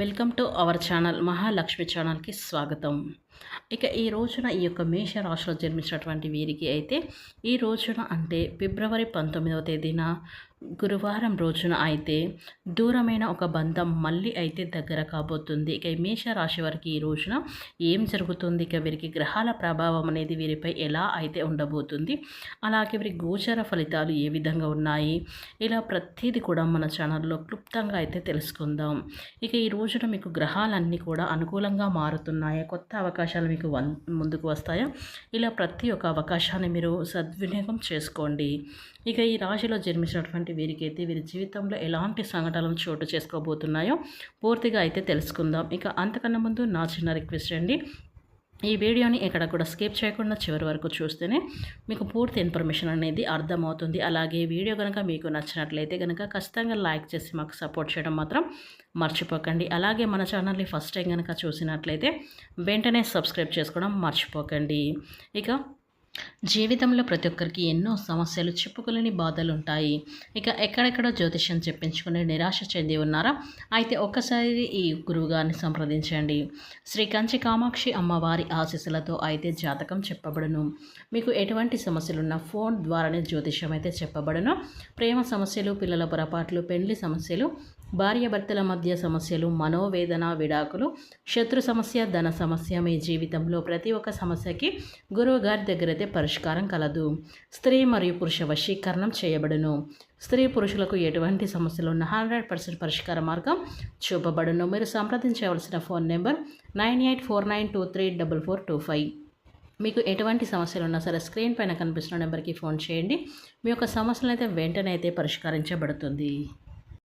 Welcome to our channel Mahalakshmi ఛానల్కి స్వాగతం. ఇక ఈ రోజున ఈ యొక్క మేష రాశిలో జన్మించినటువంటి వీరికి అయితే ఈ రోజున అంటే ఫిబ్రవరి పంతొమ్మిదవ తేదీన గురువారం రోజున అయితే దూరమైన ఒక బంధం మళ్ళీ అయితే దగ్గర కాబోతుంది. ఇక మేష రాశి వారికి ఈ రోజున ఏం జరుగుతుంది? ఇక వీరికి గ్రహాల ప్రభావం అనేది వీరిపై ఎలా అయితే ఉండబోతుంది? అలాగే వీరి గోచర ఫలితాలు ఏ విధంగా ఉన్నాయి? ఇలా ప్రతిదీ కూడా మన ఛానల్లో క్లుప్తంగా అయితే తెలుసుకుందాం. ఇక ఈ రోజున మీకు గ్రహాలన్నీ కూడా అనుకూలంగా మారుతున్నాయా? కొత్త అవకాశాలు మీకు ముందుకు వస్తాయా? ఇలా ప్రతి ఒక్క అవకాశాన్ని మీరు సద్వినియోగం చేసుకోండి. ఇక ఈ రాశిలో జన్మించినటువంటి వీరికైతే వీరి జీవితంలో ఎలాంటి సంఘటనలు చోటు చేసుకోబోతున్నాయో పూర్తిగా అయితే తెలుసుకుందాం. ఇక అంతకన్నా ముందు నా చిన్న రిక్వెస్ట్ అండి. ఈ వీడియోని ఎక్కడ కూడా స్కిప్ చేయకుండా చివరి వరకు చూస్తేనే మీకు పూర్తి ఇన్ఫర్మేషన్ అనేది అర్థమవుతుంది. అలాగే వీడియో కనుక మీకు నచ్చినట్లయితే కనుక ఖచ్చితంగా లైక్ చేసి మాకు సపోర్ట్ చేయడం మాత్రం మర్చిపోకండి. అలాగే మన ఛానల్ని ఫస్ట్ టైం కనుక చూసినట్లయితే వెంటనే సబ్స్క్రైబ్ చేసుకోవడం మర్చిపోకండి. ఇక జీవితంలో ప్రతి ఒక్కరికి ఎన్నో సమస్యలు చెప్పుకోలేని బాధలు ఉంటాయి ఇక ఎక్కడెక్కడో జ్యోతిష్యం చెప్పించుకుని నిరాశ చెంది ఉన్నారా? అయితే ఒక్కసారి ఈ గురువుగారిని సంప్రదించండి. శ్రీ కంచి కామాక్షి అమ్మవారి ఆశీస్సులతో అయితే జాతకం చెప్పబడును. మీకు ఎటువంటి సమస్యలున్నా ఫోన్ ద్వారానే జ్యోతిష్యం అయితే చెప్పబడును. ప్రేమ సమస్యలు పిల్లల పొరపాట్లు పెండ్లి సమస్యలు భార్యాభర్తల మధ్య సమస్యలు మనోవేదన విడాకులు శత్రు సమస్య ధన సమస్య మీ జీవితంలో ప్రతి ఒక్క సమస్యకి గురువు గారి దగ్గరైతే పరిష్కారం కలదు. స్త్రీ మరియు పురుష వశీకరణం చేయబడును. స్త్రీ పురుషులకు ఎటువంటి సమస్యలు ఉన్న హండ్రెడ్ పర్సెంట్ పరిష్కార మార్గం చూపబడును. మీరు సంప్రదించవలసిన phone number nine eight four nine two three double four two five. మీకు ఎటువంటి సమస్యలు ఉన్నా సరే స్క్రీన్ పైన కనిపిస్తున్న నెంబర్కి ఫోన్ చేయండి. మీ యొక్క సమస్యలు అయితే వెంటనే అయితే పరిష్కరించబడుతుంది.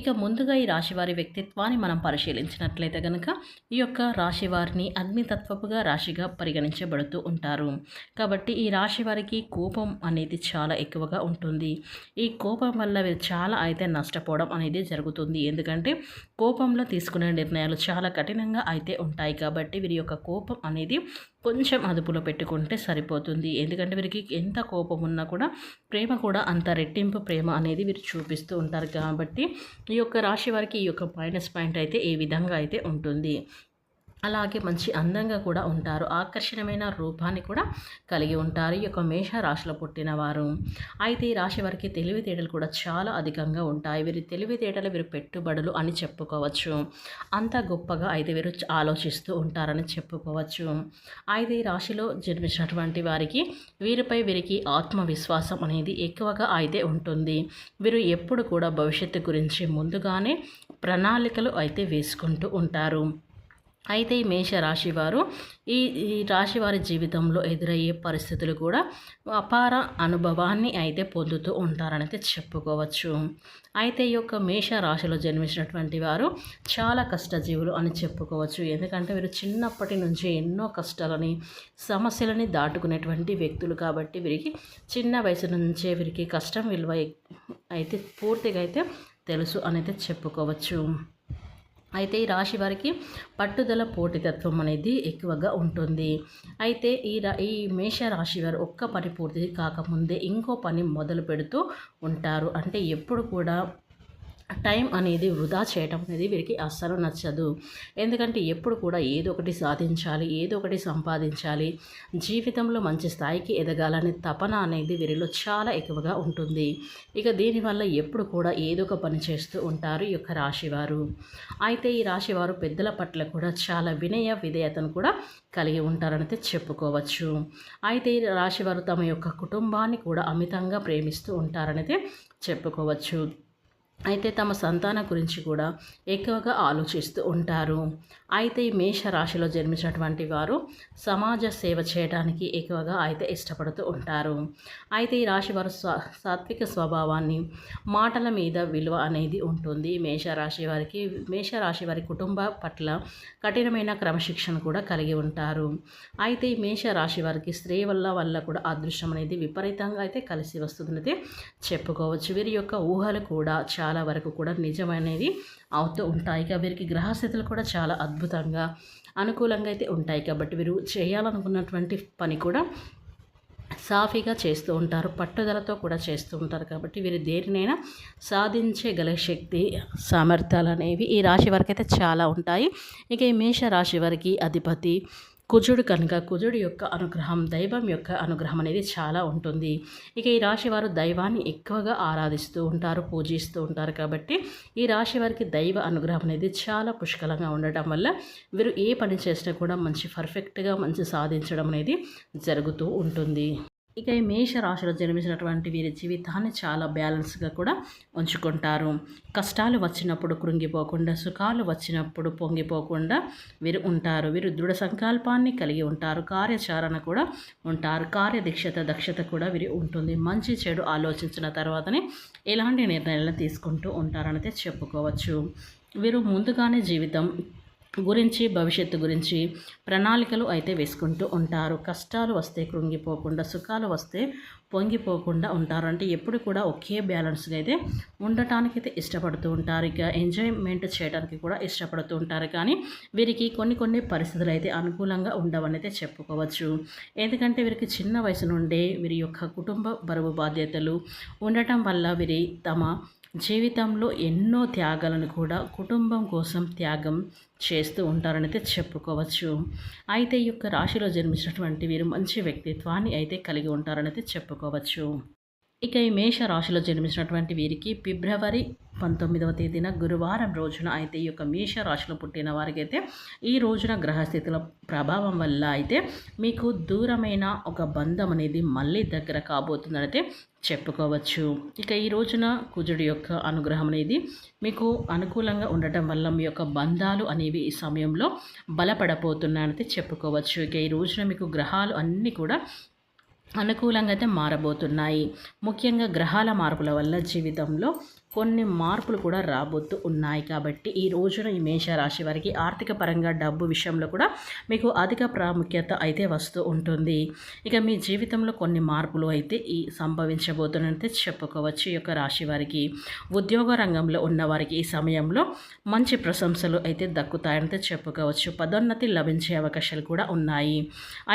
ఇక ముందుగా ఈ రాశివారి వ్యక్తిత్వాన్ని మనం పరిశీలించినట్లయితే కనుక ఈ యొక్క రాశివారిని అగ్నితత్వపుగా రాశిగా పరిగణించబడుతూ ఉంటారు. కాబట్టి ఈ రాశి వారికి కోపం అనేది చాలా ఎక్కువగా ఉంటుంది. ఈ కోపం వల్ల వీరు చాలా అయితే నష్టపోవడం అనేది జరుగుతుంది. ఎందుకంటే కోపంలో తీసుకునే నిర్ణయాలు చాలా కఠినంగా అయితే ఉంటాయి. కాబట్టి వీరి యొక్క కోపం అనేది కొంచెం అదుపులో పెట్టుకుంటే సరిపోతుంది. ఎందుకంటే వీరికి ఎంత కోపం ఉన్నా కూడా ప్రేమ కూడా అంత రెట్టింపు ప్రేమ అనేది వీరు చూపిస్తూ ఉంటారు. కాబట్టి ఈ యొక్క రాశి వారికి ఈ యొక్క మైనస్ పాయింట్ అయితే ఏ విధంగా అయితే ఉంటుంది. అలాగే మంచి అందంగా కూడా ఉంటారు. ఆకర్షణమైన రూపాన్ని కూడా కలిగి ఉంటారు. ఈ యొక్క మేష రాశిలో పుట్టిన వారు అయితే ఈ రాశి వారికి తెలివితేటలు కూడా చాలా అధికంగా ఉంటాయి. వీరి తెలివితేటలు వీరు పెట్టుబడులు అని చెప్పుకోవచ్చు. అంత గొప్పగా అయితే వీరు ఆలోచిస్తూ ఉంటారని చెప్పుకోవచ్చు. అయితే ఈ రాశిలో జన్మించినటువంటి వారికి వీరిపై వీరికి ఆత్మవిశ్వాసం అనేది ఎక్కువగా అయితే ఉంటుంది. వీరు ఎప్పుడు కూడా భవిష్యత్తు గురించి ముందుగానే ప్రణాళికలు అయితే వేసుకుంటూ ఉంటారు. అయితే ఈ మేష రాశి వారు ఈ ఈ రాశి వారి జీవితంలో ఎదురయ్యే పరిస్థితులు కూడా అపార అనుభవాన్ని అయితే పొందుతూ ఉంటారనైతే చెప్పుకోవచ్చు. అయితే ఈ యొక్క మేష రాశిలో జన్మించినటువంటి వారు చాలా కష్టజీవులు అని చెప్పుకోవచ్చు. ఎందుకంటే వీరు చిన్నప్పటి నుంచి ఎన్నో కష్టాలని సమస్యలని దాటుకునేటువంటి వ్యక్తులు కాబట్టి వీరికి చిన్న వయసు నుంచే వీరికి కష్టం విలువ అయితే పూర్తిగా అయితే తెలుసు అనేది చెప్పుకోవచ్చు. అయితే ఈ రాశి వారికి పట్టుదల పోటీతత్వం అనేది ఎక్కువగా ఉంటుంది. అయితే ఈ రా ఈ మేష రాశి వారు ఒక్క పని పూర్తి కాకముందే ఇంకో పని మొదలు పెడుతూ ఉంటారు. అంటే ఎప్పుడు కూడా టైం అనేది వృధా చేయటం అనేది వీరికి అస్సలు నచ్చదు. ఎందుకంటే ఎప్పుడు కూడా ఏదో ఒకటి సాధించాలి ఏదో ఒకటి సంపాదించాలి. జీవితంలో మంచి స్థాయికి ఎదగాలనే తపన అనేది వీరిలో చాలా ఎక్కువగా ఉంటుంది. ఇక దీనివల్ల ఎప్పుడు కూడా ఏదో ఒక పని చేస్తూ ఉంటారు ఈ యొక్క రాశివారు. అయితే ఈ రాశివారు పెద్దల పట్ల కూడా చాలా వినయ విధేయతను కూడా కలిగి ఉంటారనైతే చెప్పుకోవచ్చు. అయితే ఈ రాశివారు తమ యొక్క కుటుంబాన్ని కూడా అమితంగా ప్రేమిస్తూ ఉంటారనైతే చెప్పుకోవచ్చు. అయితే తమ సంతానం గురించి కూడా ఎక్కువగా ఆలోచిస్తూ ఉంటారు. అయితే ఈ మేష రాశిలో జన్మించినటువంటి వారు సమాజ సేవ చేయడానికి ఎక్కువగా అయితే ఇష్టపడుతూ ఉంటారు. అయితే ఈ రాశి వారు స్వ సాత్విక స్వభావాన్ని మాటల మీద విలువ అనేది ఉంటుంది. మేషరాశి వారికి మేషరాశి వారి కుటుంబ పట్ల కఠినమైన క్రమశిక్షణ కూడా కలిగి ఉంటారు. అయితే ఈ మేషరాశి వారికి స్త్రీ వల్ల వల్ల కూడా అదృష్టం అనేది విపరీతంగా అయితే కలిసి వస్తుందైతే చెప్పుకోవచ్చు. వీరి యొక్క ఊహలు కూడా చాలా చాలా వరకు కూడా నిజమనేది అవుతూ ఉంటాయి. వీరికి గ్రహస్థితులు కూడా చాలా అద్భుతంగా అనుకూలంగా అయితే ఉంటాయి. కాబట్టి వీరు చేయాలనుకున్నటువంటి పని కూడా సాఫీగా చేస్తూ ఉంటారు. పట్టుదలతో కూడా చేస్తూ ఉంటారు. కాబట్టి వీరు దేనినైనా సాధించగల శక్తి సామర్థ్యాలు అనేవి ఈ రాశి వారికి అయితే చాలా ఉంటాయి. ఇక ఈ మేష రాశి వారికి అధిపతి కుజుడు కనుక కుజుడు యొక్క అనుగ్రహం దైవం యొక్క అనుగ్రహం అనేది చాలా ఉంటుంది. ఇక ఈ రాశి వారు దైవాన్ని ఎక్కువగా ఆరాధిస్తూ ఉంటారు పూజిస్తూ ఉంటారు కాబట్టి ఈ రాశి వారికి దైవ అనుగ్రహం అనేది చాలా పుష్కలంగా ఉండటం వల్ల వీరు ఏ పని చేసినా కూడా మంచి పర్ఫెక్ట్గా మంచి సాధించడం అనేది జరుగుతూ ఉంటుంది. ఇక ఈ మేష రాశిలో జన్మించినటువంటి వీరి జీవితాన్ని చాలా బ్యాలెన్స్గా కూడా ఉంచుకుంటారు. కష్టాలు వచ్చినప్పుడు కృంగిపోకుండా సుఖాలు వచ్చినప్పుడు పొంగిపోకుండా వీరు ఉంటారు. వీరు దృఢ సంకల్పాన్ని కలిగి ఉంటారు. కార్యాచరణ కూడా ఉంటారు. కార్యదీక్షత దక్షత కూడా వీరి ఉంటుంది. మంచి చెడు ఆలోచించిన తర్వాతనే ఎలాంటి నిర్ణయాలను తీసుకుంటూ ఉంటారనైతే చెప్పుకోవచ్చు. వీరు ముందుగానే జీవితం గురించి భవిష్యత్తు గురించి ప్రణాళికలు అయితే వేసుకుంటూ ఉంటారు. కష్టాలు వస్తే కృంగిపోకుండా సుఖాలు వస్తే పొంగిపోకుండా ఉంటారు. అంటే ఎప్పుడు కూడా ఒకే బ్యాలెన్స్గా అయితే ఉండటానికి అయితే ఇష్టపడుతూ ఉంటారు. ఇక ఎంజాయ్మెంట్ చేయడానికి కూడా ఇష్టపడుతూ ఉంటారు. కానీ వీరికి కొన్ని కొన్ని పరిస్థితులు అయితే అనుకూలంగా ఉండవని అయితే చెప్పుకోవచ్చు. ఎందుకంటే వీరికి చిన్న వయసు నుండే వీరి యొక్క కుటుంబ బరువు బాధ్యతలు ఉండటం వల్ల వీరి తమ జీవితంలో ఎన్నో త్యాగాలను కూడా కుటుంబం కోసం త్యాగం చేస్తూ ఉంటారనైతే చెప్పుకోవచ్చు. అయితే ఈ యొక్క రాశిలో జన్మించినటువంటి వీరు మంచి వ్యక్తిత్వాన్ని అయితే కలిగి ఉంటారనైతే చెప్పుకోవచ్చు. ఇక ఈ మేష రాశిలో జన్మించినటువంటి వీరికి ఫిబ్రవరి పంతొమ్మిదవ తేదీన గురువారం రోజున అయితే ఈ యొక్క మేష రాశిలో పుట్టిన వారికి అయితే ఈ రోజున గ్రహస్థితుల ప్రభావం వల్ల అయితే మీకు దూరమైన ఒక బంధం అనేది మళ్ళీ దగ్గర కాబోతుందనైతే చెప్పుకోవచ్చు. ఇక ఈ రోజున కుజుడి యొక్క అనుగ్రహం అనేది మీకు అనుకూలంగా ఉండటం వల్ల మీ యొక్క బంధాలు అనేవి ఈ సమయంలో బలపడబోతున్నాయనైతే చెప్పుకోవచ్చు. ఇక ఈ రోజున మీకు గ్రహాలు అన్నీ కూడా అనుకూలంగా అయితే మారబోతున్నాయి. ముఖ్యంగా గ్రహాల మార్పుల వల్ల జీవితంలో కొన్ని మార్పులు కూడా రాబోతూ ఉన్నాయి కాబట్టి ఈ రోజున ఈ మేషరాశి వారికి ఆర్థిక పరంగా డబ్బు విషయంలో కూడా మీకు అధిక ప్రాముఖ్యత అయితే వస్తూ ఉంటుంది. ఇక మీ జీవితంలో కొన్ని మార్పులు అయితే ఈ సంభవించబోతున్నట్టు చెప్పుకోవచ్చు. ఈ యొక్క రాశి వారికి ఉద్యోగ రంగంలో ఉన్న వారికి ఈ సమయంలో మంచి ప్రశంసలు అయితే దక్కుతాయంటే చెప్పుకోవచ్చు. పదోన్నతి లభించే అవకాశాలు కూడా ఉన్నాయి.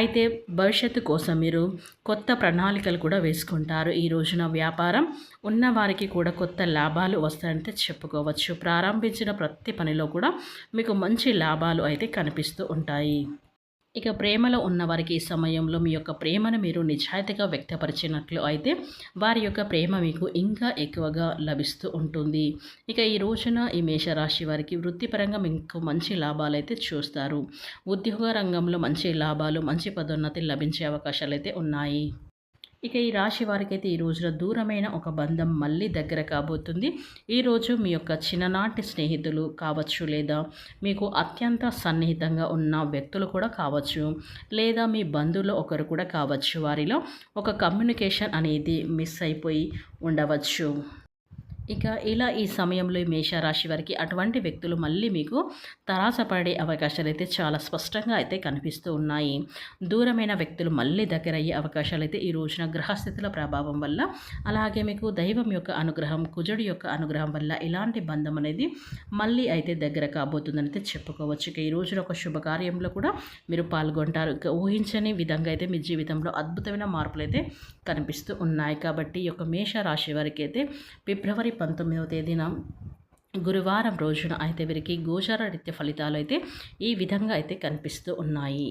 అయితే భవిష్యత్తు కోసం మీరు కొత్త ప్రణాళికలు కూడా వేసుకుంటారు. ఈ రోజున వ్యాపారం ఉన్నవారికి కూడా కొత్త లాభాలు వస్తాయంటే చెప్పుకోవచ్చు. ప్రారంభించిన ప్రతి పనిలో కూడా మీకు మంచి లాభాలు అయితే కనిపిస్తూ ఉంటాయి. ఇక ప్రేమలో ఉన్నవారికి ఈ సమయంలో మీ యొక్క ప్రేమను మీరు నిజాయితీగా వ్యక్తపరిచినట్లు అయితే వారి యొక్క ప్రేమ మీకు ఇంకా ఎక్కువగా లభిస్తూ ఉంటుంది. ఇక ఈ రోజున ఈ మేషరాశి వారికి వృత్తిపరంగా మీకు మంచి లాభాలు అయితే చూస్తారు. ఉద్యోగ రంగంలో మంచి లాభాలు మంచి పదోన్నతి లభించే అవకాశాలు అయితే ఉన్నాయి. ఇక ఈ రాశి వారికైతే ఈ రోజున దూరమైన ఒక బంధం మళ్ళీ దగ్గర కాబోతుంది. ఈరోజు మీ యొక్క చిన్ననాటి స్నేహితులు కావచ్చు లేదా మీకు అత్యంత సన్నిహితంగా ఉన్న వ్యక్తులు కూడా కావచ్చు లేదా మీ బంధువులు ఒకరు కూడా కావచ్చు. వారిలో ఒక కమ్యూనికేషన్ అనేది మిస్ అయిపోయి ఉండవచ్చు. ఇక ఇలా ఈ సమయంలో మేషరాశి వారికి అటువంటి వ్యక్తులు మళ్ళీ మీకు తరాసపడే అవకాశాలు అయితే చాలా స్పష్టంగా అయితే కనిపిస్తూ ఉన్నాయి. దూరమైన వ్యక్తులు మళ్ళీ దగ్గరయ్యే అవకాశాలు అయితే ఈ రోజున గ్రహస్థితుల ప్రభావం వల్ల అలాగే మీకు దైవం యొక్క అనుగ్రహం కుజుడి యొక్క అనుగ్రహం వల్ల ఇలాంటి బంధం అనేది మళ్ళీ అయితే దగ్గర కాబోతుందని అయితే చెప్పుకోవచ్చు. ఇక ఈ రోజున ఒక శుభకార్యంలో కూడా మీరు పాల్గొంటారు. ఇక ఊహించని విధంగా అయితే మీ జీవితంలో అద్భుతమైన మార్పులు అయితే కనిపిస్తూ ఉన్నాయి. కాబట్టి ఈ యొక్క మేష రాశి వారికి అయితే ఫిబ్రవరి పంతొమ్మిదవ తేదీన గురువారం రోజున అయితే వీరికి గోచార రీత్య ఫలితాలు అయితే ఈ విధంగా అయితే కనిపిస్తూ ఉన్నాయి.